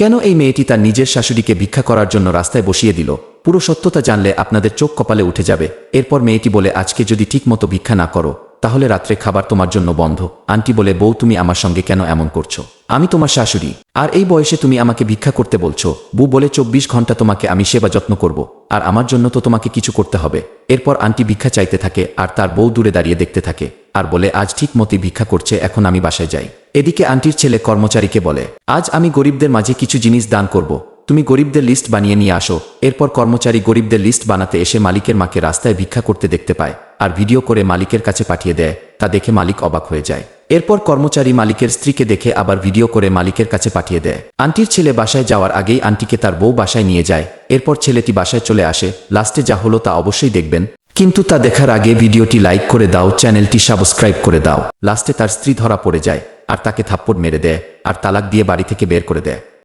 কেন এই মেয়েটি তার নিজের শাশুড়িকে ভিক্ষা করার জন্য রাস্তায় বসিয়ে দিল? পুরো সত্যতা জানলে আপনাদের চোখ কপালে উঠে যাবে। এরপর মেয়েটি বলে, আজকে যদি ঠিকমতো ভিক্ষা না করো, তাহলে রাত্রে খাবার তোমার জন্য বন্ধ। আন্টি বলে, বউ, তুমি আমার সঙ্গে কেন এমন করছ? আমি তোমার শাশুড়ি। আর এই বয়সে তুমি আমাকে ভিক্ষা করতে বলছো। বউ বলে, চব্বিশ ঘণ্টা তোমাকে আমি সেবা যত্ন করব। আর আমার জন্য তো তোমাকে কিছু করতে হবে। এরপর আন্টি ভিক্ষা চাইতে থাকে, আর তার বউ দূরে দাঁড়িয়ে দেখতে থাকে। আর বলে, আজ ঠিক মতোই ভিক্ষা করছে, এখন আমি বাসায় যাই। এদিকে আন্টির ছেলে কর্মচারীকে বলে, আজ আমি গরিবদের মাঝে কিছু জিনিস দান করব। তুমি গরিবদের লিস্ট বানিয়ে নিয়ে আসো। এরপর কর্মচারী গরিবদের লিস্ট বানাতে এসে মালিকের মাকে রাস্তায় ভিক্ষা করতে দেখতে পায় আর ভিডিও করে মালিকের কাছে পাঠিয়ে দেয়, তা দেখে মালিক অবাক হয়ে যায়। এরপর কর্মচারী মালিকের স্ত্রীকে দেখে আবার ভিডিও করে মালিকের কাছে পাঠিয়ে দেয়। আন্টির ছেলে বাসায় যাওয়ার আগেই আন্টিকে তার বউ বাসায় নিয়ে যায়। এরপর ছেলেটি বাসায় চলে আসে। লাস্টে যা হলো তা অবশ্যই দেখবেন। কিন্তু তা দেখার আগে ভিডিওটি লাইক করে দাও, চ্যানেলটি সাবস্ক্রাইব করে দাও। লাস্টে তার স্ত্রী ধরা পড়ে যায়। আর তাকে থাপ্পড় মেরে দেয় আর তালাক দিয়ে বাড়ি থেকে বের করে দেয়।